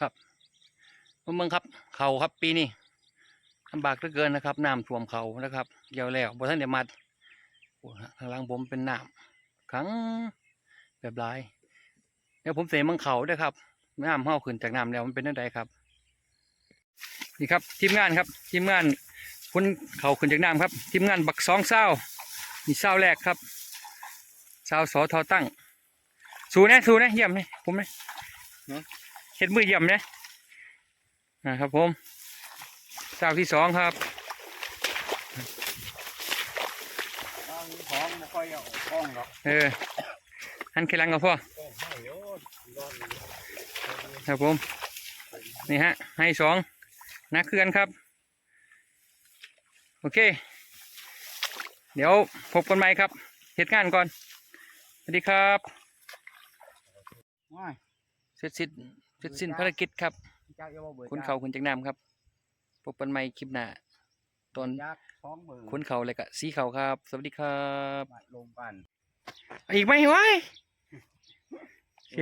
ครับเมืองครับเขาครับปีนี้ลำบากเหลือเกินนะครับน้ำท่วมเขานะครับเกี่ยวแล้วบ่ท่านเดี๋ยวมาโอ้ฮะข้างล่างผมเป็นน้ำขังแบบหลายเดี๋ยวผมเสเมังเขาด้วยครับน้ำเฮาขึ้นจากน้ำแล้วมันเป็นยังไงครับ นี่ครับทีมงานครับ ทีมงานคนเขาขึ้นจากน้ำครับ ทีมงานบักสองเศร้านี่เศร้าแรกครับเศร้าสอทอตั้ง สูนะสูนะเยี่ยมเลยผมเนะ เห็ดมือเยี่ยมนะนะครับผมเจ้าที่สองครับเอาของไม่ค่อยเอากล้องหรอกเออหันแค่ลังกับพ่อกล้องให้โยนร้อนครับผม นี่ฮะ ให้สองนักเคลื่อนครับ โอเค เดี๋ยวพบกันใหม่ครับเหตุงานก่อน สวัสดีครับว้ายเสร็จสิ้น เสร็จสิ้นภารกิจครับจักอย่าว่าเบื่อคุณเขาคุณจากน้ำครับ พบกันใหม่คลิปหน้าตอนจักสองเบื่อคุณเขาเลยกะสีเขาครับ สวัสดีครับมาลงกันอีกไหมวะโอเค